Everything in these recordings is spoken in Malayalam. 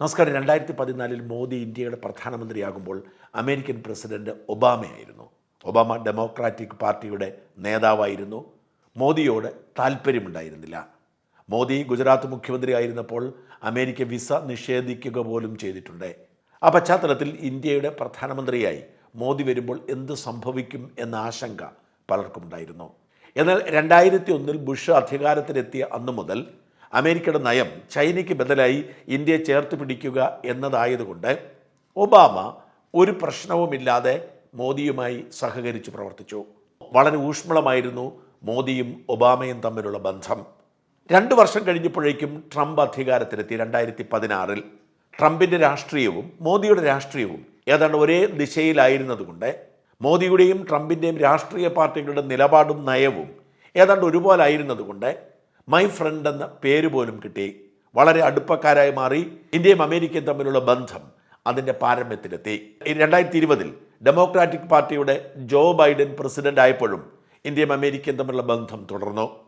നമസ്കാരം. രണ്ടായിരത്തി പതിനാലിൽ മോദി ഇന്ത്യയുടെ പ്രധാനമന്ത്രിയാകുമ്പോൾ അമേരിക്കൻ പ്രസിഡന്റ് ഒബാമയായിരുന്നു. ഒബാമ ഡെമോക്രാറ്റിക് പാർട്ടിയുടെ നേതാവായിരുന്നു. മോദിയോട് താല്പര്യമുണ്ടായിരുന്നില്ല. മോദി ഗുജറാത്ത് മുഖ്യമന്ത്രിയായിരുന്നപ്പോൾ അമേരിക്ക വിസ നിഷേധിക്കുക പോലും ചെയ്തിട്ടുണ്ട്. ആ പശ്ചാത്തലത്തിൽ ഇന്ത്യയുടെ പ്രധാനമന്ത്രിയായി മോദി വരുമ്പോൾ എന്ത് സംഭവിക്കും എന്ന ആശങ്ക പലർക്കുമുണ്ടായിരുന്നു. എന്നാൽ രണ്ടായിരത്തി ഒന്നിൽ ബുഷ് അധികാരത്തിലെത്തിയ അന്നു മുതൽ അമേരിക്കയുടെ നയം ചൈനയ്ക്ക് ബദലായി ഇന്ത്യയെ ചേർത്ത് പിടിക്കുക എന്നതായതുകൊണ്ട് ഒബാമ ഒരു പ്രശ്നവുമില്ലാതെ മോദിയുമായി സഹകരിച്ച് പ്രവർത്തിച്ചു. വളരെ ഊഷ്മളമായിരുന്നു മോദിയും ഒബാമയും തമ്മിലുള്ള ബന്ധം. രണ്ട് വർഷം കഴിഞ്ഞപ്പോഴേക്കും ട്രംപ് അധികാരത്തിലെത്തി രണ്ടായിരത്തി പതിനാറിൽ ട്രംപിന്റെ രാഷ്ട്രീയവും മോദിയുടെ രാഷ്ട്രീയവും ഏതാണ്ട് ഒരേ ദിശയിലായിരുന്നതുകൊണ്ട് മോദിയുടെയും ട്രംപിന്റെയും രാഷ്ട്രീയ പാർട്ടികളുടെ നിലപാടും നയവും ഏതാണ്ട് ഒരുപോലെ ഒരുപോലായിരുന്നതുകൊണ്ട് മൈ ഫ്രണ്ട് എന്ന പേര് പോലും കിട്ടി. വളരെ അടുപ്പക്കാരായി മാറി. ഇന്ത്യയും അമേരിക്കയും തമ്മിലുള്ള ബന്ധം അതിന്റെ പാരമ്യത്തിലെത്തി. രണ്ടായിരത്തി ഇരുപതിൽ ഡെമോക്രാറ്റിക് പാർട്ടിയുടെ ജോ ബൈഡൻ പ്രസിഡന്റ് ആയപ്പോഴും ഇന്ത്യയും അമേരിക്കയും തമ്മിലുള്ള ബന്ധം തുടർന്നു.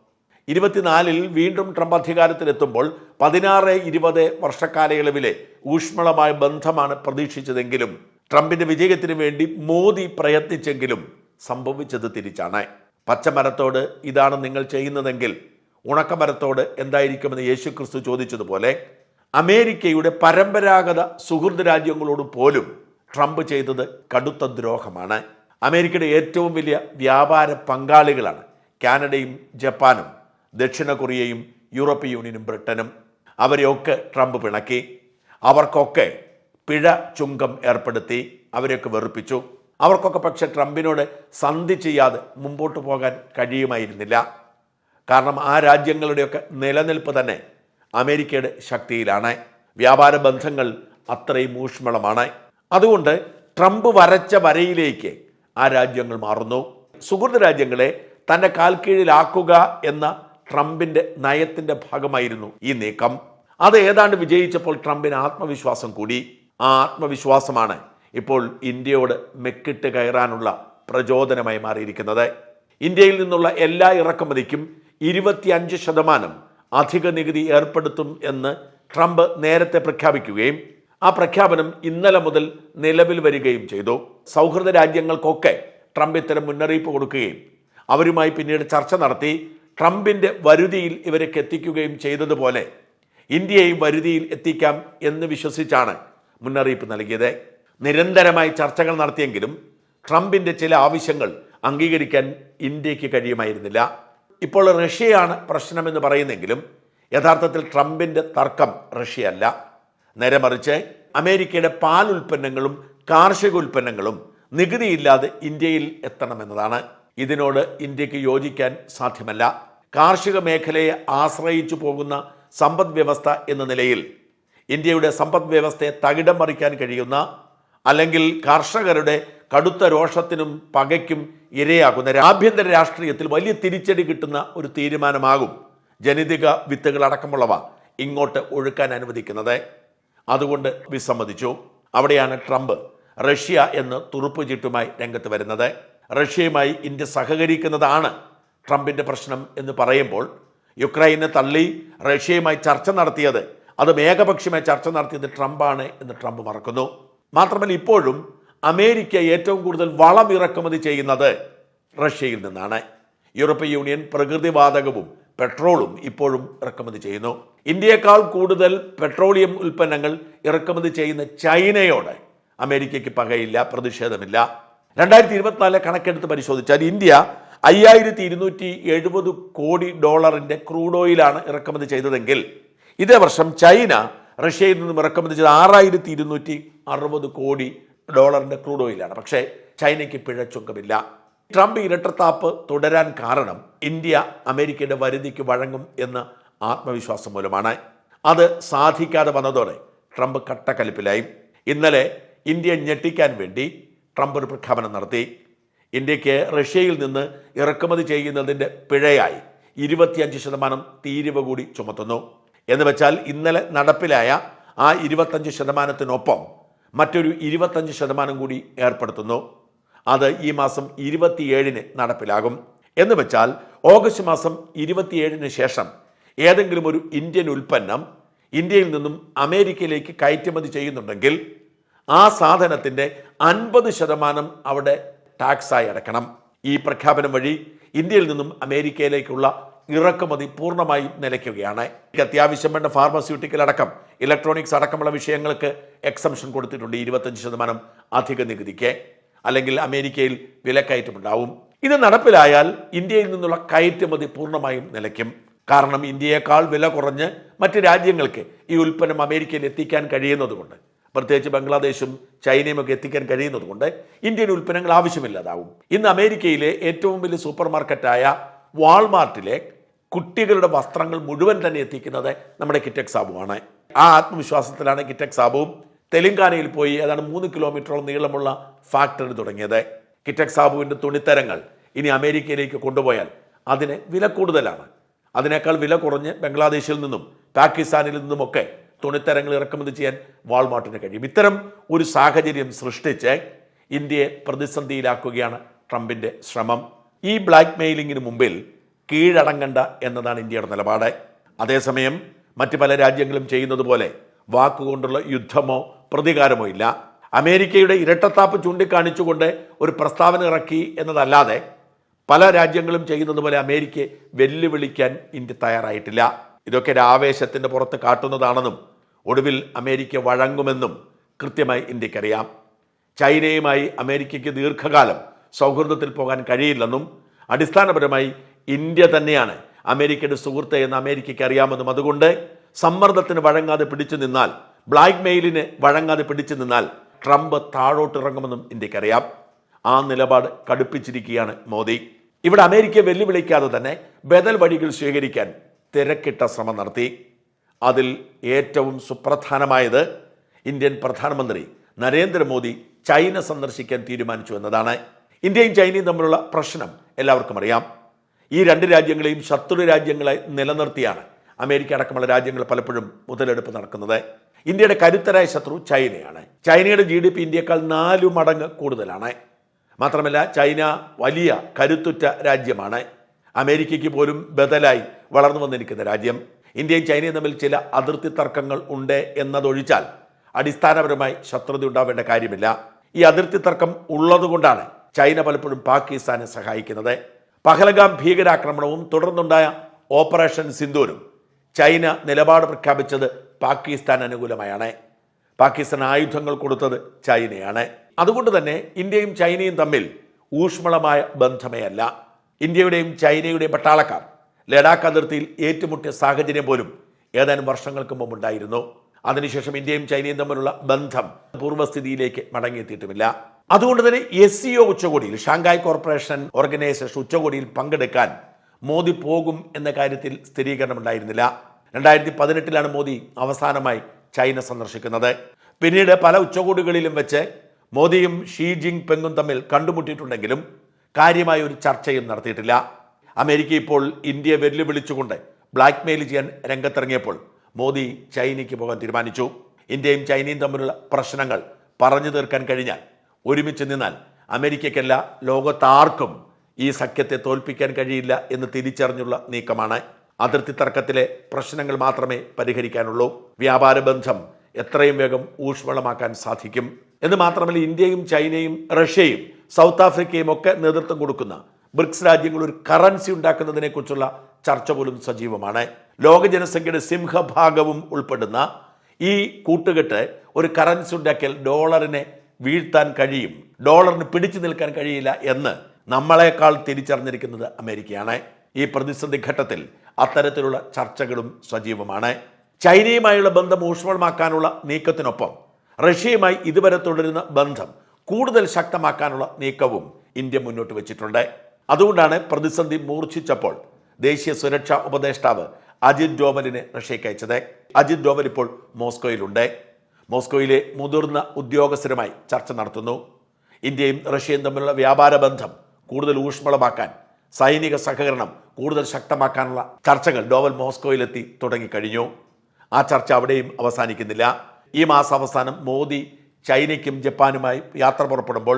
ഇരുപത്തിനാലിൽ വീണ്ടും ട്രംപ് അധികാരത്തിലെത്തുമ്പോൾ പതിനാറ് ഇരുപത് വർഷക്കാലയളവിലെ ഊഷ്മളമായ ബന്ധമാണ് പ്രതീക്ഷിച്ചതെങ്കിലും ട്രംപിന്റെ വിജയത്തിന് വേണ്ടി മോദി പ്രയത്നിച്ചെങ്കിലും സംഭവിച്ചത് തിരിച്ചാണ്. പച്ചമരത്തോട് ഇതാണ് നിങ്ങൾ ചെയ്യുന്നതെങ്കിൽ ഉണക്കമരത്തോട് എന്തായിരിക്കുമെന്ന് യേശു ക്രിസ്തു ചോദിച്ചതുപോലെ അമേരിക്കയുടെ പരമ്പരാഗത സുഹൃദ് രാജ്യങ്ങളോട് പോലും ട്രംപ് ചെയ്തത് കടുത്ത ദ്രോഹമാണ്. അമേരിക്കയുടെ ഏറ്റവും വലിയ വ്യാപാര പങ്കാളികളാണ് കാനഡയും ജപ്പാനും ദക്ഷിണ കൊറിയയും യൂറോപ്യൻ യൂണിയനും ബ്രിട്ടനും. അവരെയൊക്കെ ട്രംപ് പിണക്കി. അവർക്കൊക്കെ പിഴ ചുങ്കം ഏർപ്പെടുത്തി അവരെയൊക്കെ വെറുപ്പിച്ചു. അവർക്കൊക്കെ പക്ഷെ ട്രംപിനോട് സന്ധി ചെയ്യാതെ മുമ്പോട്ട് പോകാൻ കഴിയുമായിരുന്നില്ല. കാരണം ആ രാജ്യങ്ങളുടെയൊക്കെ നിലനിൽപ്പ് തന്നെ അമേരിക്കയുടെ ശക്തിയിലാണ്. വ്യാപാര ബന്ധങ്ങൾ അത്രയും ഊഷ്മളമാണ്. അതുകൊണ്ട് ട്രംപ് വരച്ച വരയിലേക്ക് ആ രാജ്യങ്ങൾ മാറുന്നു. സുഹൃത്ത് രാജ്യങ്ങളെ തന്റെ കാൽക്കീഴിലാക്കുക എന്ന ട്രംപിന്റെ നയത്തിന്റെ ഭാഗമായിരുന്നു ഈ നീക്കം. അത് ഏതാണ്ട് വിജയിച്ചപ്പോൾ ട്രംപിന് ആത്മവിശ്വാസം കൂടി. ആ ആത്മവിശ്വാസമാണ് ഇപ്പോൾ ഇന്ത്യയോട് മെക്കിട്ട് കയറാനുള്ള പ്രചോദനമായി മാറിയിരിക്കുന്നത്. ഇന്ത്യയിൽ നിന്നുള്ള എല്ലാ ഇറക്കുമതിക്കും ഇരുപത്തിയഞ്ച് ശതമാനം അധിക നികുതി ഏർപ്പെടുത്തും എന്ന് ട്രംപ് നേരത്തെ പ്രഖ്യാപിക്കുകയും ആ പ്രഖ്യാപനം ഇന്നലെ മുതൽ നിലവിൽ വരികയും ചെയ്തു. സൗഹൃദ രാജ്യങ്ങൾക്കൊക്കെ ട്രംപ് ഇത്തരം മുന്നറിയിപ്പ് കൊടുക്കുകയും അവരുമായി പിന്നീട് ചർച്ച നടത്തി ട്രംപിന്റെ വരുതിയിൽ ഇവരൊക്കെ എത്തിക്കുകയും ചെയ്തതുപോലെ ഇന്ത്യയെയും വരുതിയിൽ എത്തിക്കാം എന്ന് വിശ്വസിച്ചാണ് മുന്നറിയിപ്പ് നൽകിയത്. നിരന്തരമായി ചർച്ചകൾ നടത്തിയെങ്കിലും ട്രംപിന്റെ ചില ആവശ്യങ്ങൾ അംഗീകരിക്കാൻ ഇന്ത്യയ്ക്ക് കഴിയുമായിരുന്നില്ല. ഇപ്പോൾ റഷ്യയാണ് പ്രശ്നമെന്ന് പറയുന്നെങ്കിലും യഥാർത്ഥത്തിൽ ട്രംപിന്റെ തർക്കം റഷ്യയല്ല. നേരെ മറിച്ച് അമേരിക്കയുടെ പാൽ ഉൽപ്പന്നങ്ങളും കാർഷിക ഉൽപ്പന്നങ്ങളും നികുതിയില്ലാതെ ഇന്ത്യയിൽ എത്തണമെന്നതാണ്. ഇതിനോട് ഇന്ത്യയ്ക്ക് യോജിക്കാൻ സാധ്യമല്ല. കാർഷിക മേഖലയെ ആശ്രയിച്ചു പോകുന്ന സമ്പദ് വ്യവസ്ഥ എന്ന നിലയിൽ ഇന്ത്യയുടെ സമ്പദ് വ്യവസ്ഥയെ തകിടം മറിക്കാൻ കഴിയുന്ന അല്ലെങ്കിൽ കർഷകരുടെ കടുത്ത രോഷത്തിനും പകയ്ക്കും ഇരയാകുന്ന ആഭ്യന്തര രാഷ്ട്രീയത്തിൽ വലിയ തിരിച്ചടി കിട്ടുന്ന ഒരു തീരുമാനമാകും ജനിതക വിത്തുകളടക്കമുള്ളവ ഇങ്ങോട്ട് ഒഴുക്കാൻ അനുവദിക്കുന്നത്. അതുകൊണ്ട് വിസമ്മതിച്ചു. അവിടെയാണ് ട്രംപ് റഷ്യ എന്ന് തുറുപ്പ് ചീട്ടുമായി രംഗത്ത് വരുന്നത്. റഷ്യയുമായി ഇന്ത്യ സഹകരിക്കുന്നതാണ് ട്രംപിന്റെ പ്രശ്നം എന്ന് പറയുമ്പോൾ യുക്രൈനെ തള്ളി റഷ്യയുമായി ചർച്ച നടത്തിയത് അത് ഏകപക്ഷീയമായി ചർച്ച നടത്തിയത് ട്രംപാണ് എന്ന് ട്രംപ് മറക്കുന്നു. മാത്രമല്ല ഇപ്പോഴും അമേരിക്ക ഏറ്റവും കൂടുതൽ വളം ഇറക്കുമതി ചെയ്യുന്നത് റഷ്യയിൽ നിന്നാണ്. യൂറോപ്യൻ യൂണിയൻ പ്രകൃതിവാതകവും പെട്രോളും ഇപ്പോഴും ഇറക്കുമതി ചെയ്യുന്നു. ഇന്ത്യയെക്കാൾ കൂടുതൽ പെട്രോളിയം ഉൽപ്പന്നങ്ങൾ ഇറക്കുമതി ചെയ്യുന്ന ചൈനയോട് അമേരിക്കയ്ക്ക് പകയില്ല പ്രതിഷേധമില്ല. രണ്ടായിരത്തി ഇരുപത്തിനാലിലെ കണക്കെടുത്ത് പരിശോധിച്ചാൽ ഇന്ത്യ അയ്യായിരത്തി ഇരുന്നൂറ്റി എഴുപത് കോടി ഡോളറിന്റെ ക്രൂഡ് ഓയിലാണ് ഇറക്കുമതി ചെയ്തതെങ്കിൽ ഇതേ വർഷം ചൈന റഷ്യയിൽ നിന്നും ഇറക്കുമതി ചെയ്ത ആറായിരത്തി ഇരുന്നൂറ്റി അറുപത് കോടി ഡോളറിന്റെ ക്രൂഡ് ഓയിലാണ്. പക്ഷേ ചൈനയ്ക്ക് പിഴച്ചുങ്കമില്ല ട്രംപ് ഇരട്ടത്താപ്പ് തുടരാൻ കാരണം ഇന്ത്യ അമേരിക്കയുടെ വരുതിക്ക് വഴങ്ങും എന്ന ആത്മവിശ്വാസം മൂലമാണ്. അത് സാധിക്കാതെ വന്നതോടെ ട്രംപ് കട്ടക്കലിപ്പിലായി. ഇന്നലെ ഇന്ത്യ ഞെട്ടിക്കാൻ വേണ്ടി ട്രംപ് ഒരു പ്രഖ്യാപനം നടത്തി. ഇന്ത്യയ്ക്ക് റഷ്യയിൽ നിന്ന് ഇറക്കുമതി ചെയ്യുന്നതിന്റെ പിഴയായി ഇരുപത്തിയഞ്ച് ശതമാനം തീരുവ കൂടി ചുമത്തുന്നു. എന്ന് വെച്ചാൽ ഇന്നലെ നടപ്പിലായ ആ ഇരുപത്തഞ്ച് ശതമാനത്തിനൊപ്പം മറ്റൊരു ഇരുപത്തഞ്ച് ശതമാനം കൂടി ഏർപ്പെടുത്തുന്നു. അത് ഈ മാസം ഇരുപത്തിയേഴിന് നടപ്പിലാകും. എന്ന് വെച്ചാൽ ഓഗസ്റ്റ് മാസം ഇരുപത്തിയേഴിന് ശേഷം ഏതെങ്കിലും ഒരു ഇന്ത്യൻ ഉൽപ്പന്നം ഇന്ത്യയിൽ നിന്നും അമേരിക്കയിലേക്ക് കയറ്റുമതി ചെയ്യുന്നുണ്ടെങ്കിൽ ആ സാധനത്തിന്റെ അൻപത് ശതമാനം അവിടെ ടാക്സായി അടക്കണം. ഈ പ്രഖ്യാപനം വഴി ഇന്ത്യയിൽ നിന്നും അമേരിക്കയിലേക്കുള്ള ഇറക്കുമതി പൂർണമായും നിലയ്ക്കുകയാണ്. അത്യാവശ്യം വേണ്ട ഫാർമസ്യൂട്ടിക്കൽ അടക്കം ഇലക്ട്രോണിക്സ് അടക്കമുള്ള വിഷയങ്ങൾക്ക് എക്സംഷൻ കൊടുത്തിട്ടുണ്ട്. ഇരുപത്തഞ്ച് ശതമാനം അധിക നികുതിക്ക്. അല്ലെങ്കിൽ അമേരിക്കയിൽ വിലക്കയറ്റമുണ്ടാവും. ഇത് നടപ്പിലായാൽ ഇന്ത്യയിൽ നിന്നുള്ള കയറ്റുമതി പൂർണമായും നിലയ്ക്കും. കാരണം ഇന്ത്യയേക്കാൾ വില കുറഞ്ഞ് മറ്റ് രാജ്യങ്ങൾക്ക് ഈ ഉൽപ്പന്നം അമേരിക്കയിൽ എത്തിക്കാൻ കഴിയുന്നതുകൊണ്ട് പ്രത്യേകിച്ച് ബംഗ്ലാദേശും ചൈനയും ഒക്കെ എത്തിക്കാൻ കഴിയുന്നതുകൊണ്ട് ഇന്ത്യൻ ഉൽപ്പന്നങ്ങൾ ആവശ്യമില്ലാതാവും. ഇന്ന് അമേരിക്കയിലെ ഏറ്റവും വലിയ സൂപ്പർ മാർക്കറ്റായ വാൾമാർട്ടിലെ കുട്ടികളുടെ വസ്ത്രങ്ങൾ മുഴുവൻ തന്നെ എത്തിക്കുന്നത് നമ്മുടെ കിറ്റക് സാബുവാണ്. ആ ആത്മവിശ്വാസത്തിലാണ് കിറ്റക് സാബുവും തെലങ്കാനയിൽ പോയി ഏതാണ്ട് മൂന്ന് കിലോമീറ്ററോളം നീളമുള്ള ഫാക്ടറി തുടങ്ങിയത്. കിറ്റക് സാബുവിന്റെ തുണിത്തരങ്ങൾ ഇനി അമേരിക്കയിലേക്ക് കൊണ്ടുപോയാൽ അതിന് വില കൂടുതലാണ്. അതിനേക്കാൾ വില കുറഞ്ഞ് ബംഗ്ലാദേശിൽ നിന്നും പാകിസ്ഥാനിൽ നിന്നുമൊക്കെ തുണിത്തരങ്ങൾ ഇറക്കുമതി ചെയ്യാൻ വാൾമാർട്ടിന് കഴിയും. ഇത്തരം ഒരു സാഹചര്യം സൃഷ്ടിച്ച് ഇന്ത്യയെ പ്രതിസന്ധിയിലാക്കുകയാണ് ട്രംപിന്റെ ശ്രമം. ഈ ബ്ലാക്ക് മെയിലിങ്ങിന് മുമ്പിൽ കീഴടങ്ങണ്ട എന്നതാണ് ഇന്ത്യയുടെ നിലപാട്. അതേസമയം മറ്റ് പല രാജ്യങ്ങളും ചെയ്യുന്നത് പോലെ വാക്കുകൊണ്ടുള്ള യുദ്ധമോ പ്രതികാരമോ ഇല്ല. അമേരിക്കയുടെ ഇരട്ടത്താപ്പ് ചൂണ്ടിക്കാണിച്ചുകൊണ്ട് ഒരു പ്രസ്താവന ഇറക്കി എന്നതല്ലാതെ പല രാജ്യങ്ങളും ചെയ്യുന്നത് പോലെ അമേരിക്കയെ വെല്ലുവിളിക്കാൻ ഇന്ത്യ തയ്യാറായിട്ടില്ല. ഇതൊക്കെ ഒരു ആവേശത്തിന്റെ പുറത്ത് കാട്ടുന്നതാണെന്നും ഒടുവിൽ അമേരിക്ക വഴങ്ങുമെന്നും കൃത്യമായി ഇന്ത്യക്കറിയാം. ചൈനയുമായി അമേരിക്കയ്ക്ക് ദീർഘകാലം സൗഹൃദത്തിൽ പോകാൻ കഴിയില്ലെന്നും അടിസ്ഥാനപരമായി ഇന്ത്യ തന്നെയാണ് അമേരിക്കയുടെ സുഹൃത്ത് എന്ന് അമേരിക്കയ്ക്ക് അറിയാമെന്നും അതുകൊണ്ട് സമ്മർദ്ദത്തിന് വഴങ്ങാതെ പിടിച്ചു നിന്നാൽ ബ്ലാക്ക് മെയിലിന് വഴങ്ങാതെ പിടിച്ചു നിന്നാൽ ട്രംപ് താഴോട്ടിറങ്ങുമെന്നും ഇന്ത്യക്കറിയാം. ആ നിലപാട് കടുപ്പിച്ചിരിക്കുകയാണ് മോദി. ഇവിടെ അമേരിക്ക വെല്ലുവിളിക്കാതെ തന്നെ ബദൽ വഴികൾ സ്വീകരിക്കാൻ തിരക്കിട്ട ശ്രമം നടത്തി. അതിൽ ഏറ്റവും സുപ്രധാനമായത് ഇന്ത്യൻ പ്രധാനമന്ത്രി നരേന്ദ്രമോദി ചൈന സന്ദർശിക്കാൻ തീരുമാനിച്ചു എന്നതാണ്. ഇന്ത്യയും ചൈനയും തമ്മിലുള്ള പ്രശ്നം എല്ലാവർക്കും അറിയാം. ഈ രണ്ട് രാജ്യങ്ങളെയും ശത്രു രാജ്യങ്ങളെ നിലനിർത്തിയാണ് അമേരിക്ക അടക്കമുള്ള രാജ്യങ്ങൾ പലപ്പോഴും മുതലെടുപ്പ് നടക്കുന്നത്. ഇന്ത്യയുടെ കരുത്തരായ ശത്രു ചൈനയാണ്. ചൈനയുടെ ജി ഡി പി ഇന്ത്യയേക്കാൾ നാലു മടങ്ങ് കൂടുതലാണ്. മാത്രമല്ല ചൈന വലിയ കരുത്തുറ്റ രാജ്യമാണ്. അമേരിക്കയ്ക്ക് പോലും ബദലായി വളർന്നു വന്നിരിക്കുന്ന രാജ്യം. ഇന്ത്യയും ചൈനയും തമ്മിൽ ചില അതിർത്തി തർക്കങ്ങൾ ഉണ്ട് എന്നതൊഴിച്ചാൽ അടിസ്ഥാനപരമായി ശത്രുത ഉണ്ടാവേണ്ട കാര്യമില്ല. ഈ അതിർത്തി തർക്കം ഉള്ളതുകൊണ്ടാണ് ചൈന പലപ്പോഴും പാകിസ്ഥാനെ സഹായിക്കുന്നത്. പഹലഗാം ഭീകരാക്രമണവും തുടർന്നുണ്ടായ ഓപ്പറേഷൻ സിന്ദൂരും ചൈന നിലപാട് പ്രഖ്യാപിച്ചത് പാകിസ്ഥാൻ അനുകൂലമായാണ്. പാകിസ്ഥാൻ ആയുധങ്ങൾ കൊടുത്തത് ചൈനയാണ്. അതുകൊണ്ട് തന്നെ ഇന്ത്യയും ചൈനയും തമ്മിൽ ഊഷ്മളമായ ബന്ധമേ അല്ല ഇന്ത്യയുടെയും ചൈനയുടെയും പട്ടാളക്കാർ ലഡാക്ക് അതിർത്തിയിൽ ഏറ്റുമുട്ടിയ സാഹചര്യം പോലും ഏതാനും വർഷങ്ങൾക്ക് മുമ്പുണ്ടായിരുന്നു അതിനുശേഷം ഇന്ത്യയും ചൈനയും തമ്മിലുള്ള ബന്ധം പൂർവസ്ഥിതിയിലേക്ക് മടങ്ങിയെത്തിയിട്ടുമില്ല. അതുകൊണ്ട് തന്നെ എസ് സി ഒ ഉച്ചകോടിയിൽ ഷാങ്ഹായ് കോർപ്പറേഷൻ ഓർഗനൈസേഷൻ ഉച്ചകോടിയിൽ പങ്കെടുക്കാൻ മോദി പോകും എന്ന കാര്യത്തിൽ സ്ഥിരീകരണം ഉണ്ടായിരുന്നില്ല രണ്ടായിരത്തി പതിനെട്ടിലാണ് മോദി അവസാനമായി ചൈന സന്ദർശിക്കുന്നത്. പിന്നീട് പല ഉച്ചകോടികളിലും വെച്ച് മോദിയും ഷീ ജിങ് പെങ്ങും തമ്മിൽ കണ്ടുമുട്ടിയിട്ടുണ്ടെങ്കിലും കാര്യമായ ഒരു ചർച്ചയും നടത്തിയിട്ടില്ല. അമേരിക്ക ഇപ്പോൾ ഇന്ത്യയെ വെല്ലുവിളിച്ചുകൊണ്ട് ബ്ലാക്ക് മെയിൽ ചെയ്യാൻ രംഗത്തിറങ്ങിയപ്പോൾ മോദി ചൈനയ്ക്ക് പോകാൻ തീരുമാനിച്ചു. ഇന്ത്യയും ചൈനയും തമ്മിലുള്ള പ്രശ്നങ്ങൾ പറഞ്ഞു തീർക്കാൻ കഴിഞ്ഞാൽ ഒരുമിച്ച് നിന്നാൽ അമേരിക്കയ്ക്കല്ല ലോകത്താർക്കും ഈ സഖ്യത്തെ തോൽപ്പിക്കാൻ കഴിയില്ല എന്ന് തിരിച്ചറിഞ്ഞുള്ള നീക്കമാണ് അതിർത്തി തർക്കത്തിലെ പ്രശ്നങ്ങൾ മാത്രമേ പരിഹരിക്കാനുള്ളൂ. വ്യാപാര ബന്ധം എത്രയും വേഗം ഊഷ്മളമാക്കാൻ സാധിക്കും. എന്ന് മാത്രമല്ല ഇന്ത്യയും ചൈനയും റഷ്യയും സൗത്ത് ആഫ്രിക്കയും ഒക്കെ നേതൃത്വം കൊടുക്കുന്ന ബ്രിക്സ് രാജ്യങ്ങൾ ഒരു കറൻസി ഉണ്ടാക്കുന്നതിനെ കുറിച്ചുള്ള ചർച്ച പോലും സജീവമാണ്. ലോക ജനസംഖ്യയുടെ സിംഹഭാഗവും ഉൾപ്പെടുന്ന ഈ കൂട്ടുകെട്ട് ഒരു കറൻസി ഉണ്ടാക്കിയാൽ ഡോളറിനെ വീഴ്ത്താൻ കഴിയും ഡോളറിന് പിടിച്ചു നിൽക്കാൻ കഴിയില്ല എന്ന് നമ്മളെക്കാൾ തിരിച്ചറിഞ്ഞിരിക്കുന്നത് അമേരിക്കയാണ്. ഈ പ്രതിസന്ധി ഘട്ടത്തിൽ അത്തരത്തിലുള്ള ചർച്ചകളും സജീവമാണ്. ചൈനയുമായുള്ള ബന്ധം ഊഷ്മളമാക്കാനുള്ള നീക്കത്തിനൊപ്പം റഷ്യയുമായി ഇതുവരെ തുടരുന്ന ബന്ധം കൂടുതൽ ശക്തമാക്കാനുള്ള നീക്കവും ഇന്ത്യ മുന്നോട്ട് വെച്ചിട്ടുണ്ട്. അതുകൊണ്ടാണ് പ്രതിസന്ധി മൂർച്ഛിച്ചപ്പോൾ ദേശീയ സുരക്ഷാ ഉപദേഷ്ടാവ് അജിത് ഡോവലിനെ റഷ്യയ്ക്ക് അയച്ചത്. അജിത് ഡോവൽ ഇപ്പോൾ മോസ്കോയിലുണ്ട്. മോസ്കോയിലെ മുതിർന്ന ഉദ്യോഗസ്ഥരുമായി ചർച്ച നടത്തുന്നു. ഇന്ത്യയും റഷ്യയും തമ്മിലുള്ള വ്യാപാര ബന്ധം കൂടുതൽ ഊഷ്മളമാക്കാൻ സൈനിക സഹകരണം കൂടുതൽ ശക്തമാക്കാനുള്ള ചർച്ചകൾ ഡോവൽ മോസ്കോയിലെത്തി തുടങ്ങിക്കഴിഞ്ഞു. ആ ചർച്ച അവിടെയും അവസാനിക്കുന്നില്ല. ഈ മാസം അവസാനം മോദി ചൈനയ്ക്കും ജപ്പാനുമായി യാത്ര പുറപ്പെടുമ്പോൾ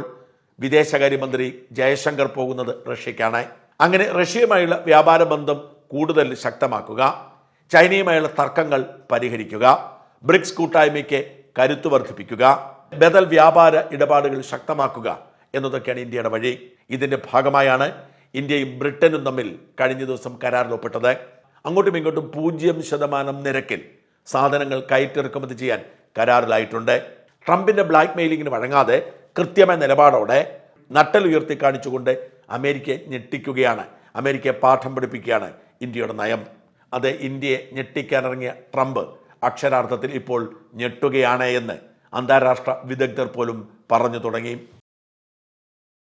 വിദേശകാര്യമന്ത്രി ജയശങ്കർ പോകുന്നത് റഷ്യയ്ക്കാണ് അങ്ങനെ റഷ്യയുമായുള്ള വ്യാപാര ബന്ധം കൂടുതൽ ശക്തമാക്കുക ചൈനയുമായുള്ള തർക്കങ്ങൾ പരിഹരിക്കുക ബ്രിക്സ് കൂട്ടായ്മയ്ക്ക് കരുത്തു വർദ്ധിപ്പിക്കുക ബദൽ വ്യാപാര ഇടപാടുകൾ ശക്തമാക്കുക എന്നതൊക്കെയാണ് ഇന്ത്യയുടെ വഴി. ഇതിന്റെ ഭാഗമായാണ് ഇന്ത്യയും ബ്രിട്ടനും തമ്മിൽ കഴിഞ്ഞ ദിവസം കരാറിൽ ഒപ്പിട്ടത് അങ്ങോട്ടും ഇങ്ങോട്ടും പൂജ്യം ശതമാനം നിരക്കിൽ സാധനങ്ങൾ കയറ്റിറക്കുമതി ചെയ്യാൻ കരാറിലായിട്ടുണ്ട്. ട്രംപിന്റെ ബ്ലാക്ക് മെയിലിങ്ങിന് വഴങ്ങാതെ കൃത്യമായ നിലപാടോടെ നട്ടൽ ഉയർത്തി കാണിച്ചുകൊണ്ട് അമേരിക്കയെ ഞെട്ടിക്കുകയാണ്. അമേരിക്കയെ പാഠം പഠിപ്പിക്കുകയാണ് ഇന്ത്യയുടെ നയം. അത് ഇന്ത്യയെ ഞെട്ടിക്കാനിറങ്ങിയ ട്രംപ് അക്ഷരാർത്ഥത്തിൽ ഇപ്പോൾ ഞെട്ടുകയാണ് എന്ന് അന്താരാഷ്ട്ര വിദഗ്ധർ പോലും പറഞ്ഞു തുടങ്ങി.